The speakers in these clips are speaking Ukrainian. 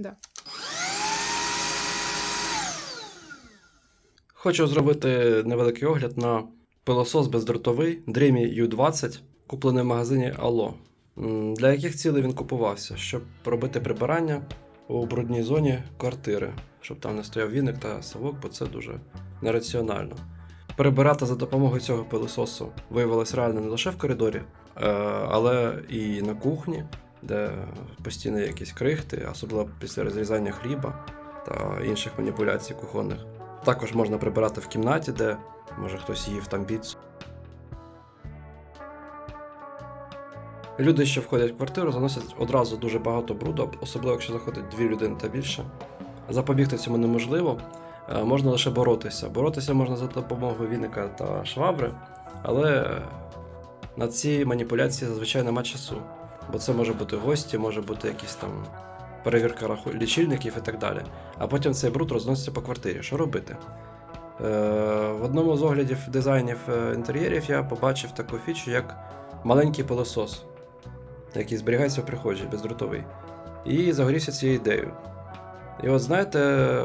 Да. Хочу зробити невеликий огляд на пилосос бездротовий Dreamy U20, куплений в магазині Allo. Для яких цілей він купувався? Щоб робити прибирання у брудній зоні квартири, щоб там не стояв віник та совок, бо це дуже нераціонально. Прибирати за допомогою цього пилососу виявилось реально не лише в коридорі, е, але і на кухні, де постійно якісь крихти, особливо після розрізання хліба та інших маніпуляцій кухонних. Також можна прибирати в кімнаті, де може хтось їв там піцу. Люди, що входять в квартиру, заносять одразу дуже багато бруду, особливо якщо заходить дві людини та більше. Запобігти цьому неможливо, е, можна лише боротися. Боротися можна за допомогою віника та швабри, але на ці маніпуляції зазвичай нема часу. Бо це може бути гості, може бути якісь там перевірка раху- лічильників і так далі. А потім цей бруд розноситься по квартирі. Що робити? Е, в одному з оглядів дизайнів е, інтер'єрів я побачив таку фічу, як маленький пилосос, який зберігається в прихожій, бездротовий. І загорівся цією ідеєю. І от знаєте,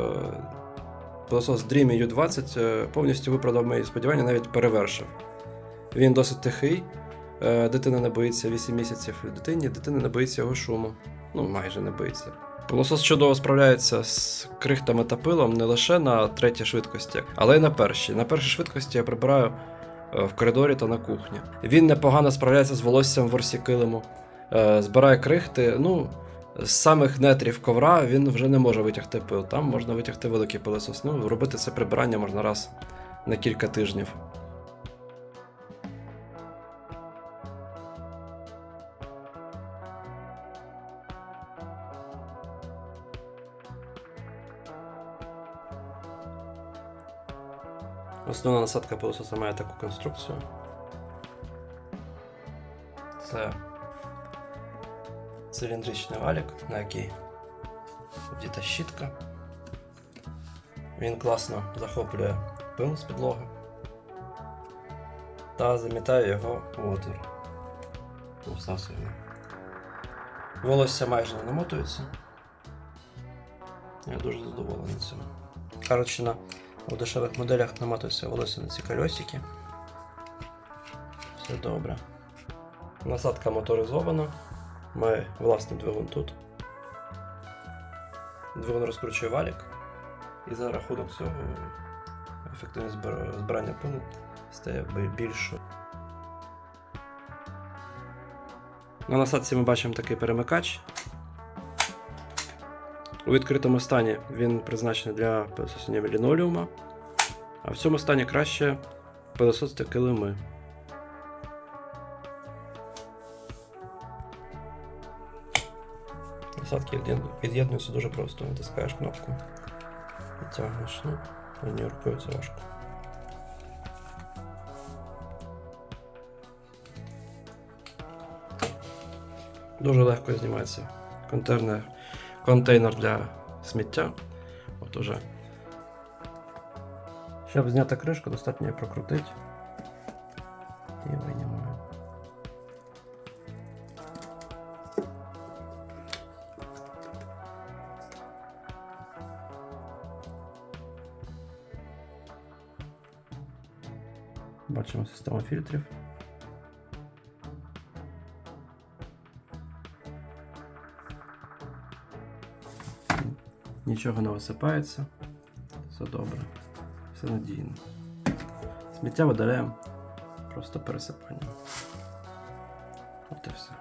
пилосос Dreamy U20 е, повністю виправдав мої сподівання, навіть перевершив. Він досить тихий, дитина не боїться 8 місяців дитині, дитина не боїться його шуму. Ну, майже не боїться. Пилосос чудово справляється з крихтами та пилом не лише на третій швидкості, але й на першій. На першій швидкості я прибираю е, в коридорі та на кухні. Він непогано справляється з волоссям ворсі килиму, е, збирає крихти. Ну, з самих нетрів ковра він вже не може витягти пил. Там можна витягти великий пилосос. Ну, робити це прибирання можна раз на кілька тижнів. Основна насадка пилососа має таку конструкцію. Це циліндричний валік, на який вдіта щітка. Він класно захоплює пил з підлоги та замітає його у отвір. Всасує. Волосся майже не намотується. Я дуже задоволений цим. Коротше, на у дешевих моделях наматується волосся на ці кольосики. Все добре. Насадка моторизована. Має власний двигун тут. Двигун розкручує валік. І за рахунок цього ефективність збирання пилу стає бі- більшою. На насадці ми бачимо такий перемикач. У відкритому стані він призначений для пилососіння лінолеума, а в цьому стані краще пилососити килими. Насадки від'єд- від'єднуються дуже просто. Натискаєш кнопку, відтягнеш, ну, однією рукою це важко. Дуже легко знімається контейнер, контейнер для сміття. От уже. Щоб зняти кришку, достатньо її прокрутити. І винімаємо. Бачимо систему фільтрів. Нічого не висипається. Все добре. Все надійно. Сміття видаляємо просто пересипанням. От і все.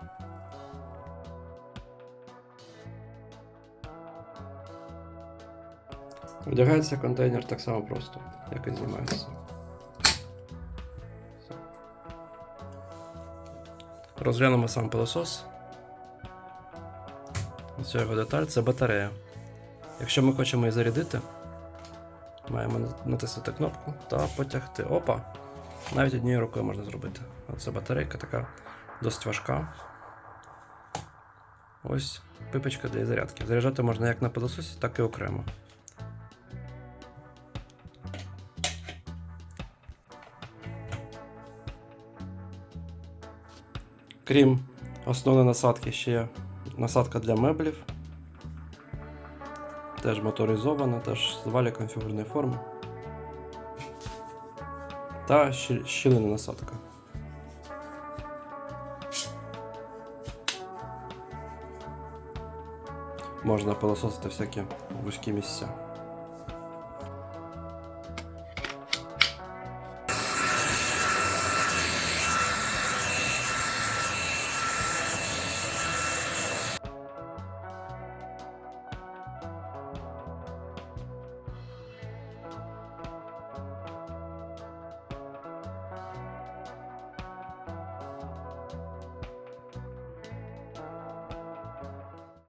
Вдягається контейнер так само просто, як і знімається. Розглянемо сам пилосос. Ось його деталь це батарея. Якщо ми хочемо її зарядити, маємо натиснути кнопку та потягти. Опа! Навіть однією рукою можна зробити. Оце батарейка така досить важка. Ось пипочка для зарядки. Заряджати можна як на пилососі, так і окремо. Крім основної насадки, ще є насадка для меблів. Теж моторизована, теж з валіком фігурної форми. Та щі- щілина насадка. Можна пилососити всякі вузькі місця.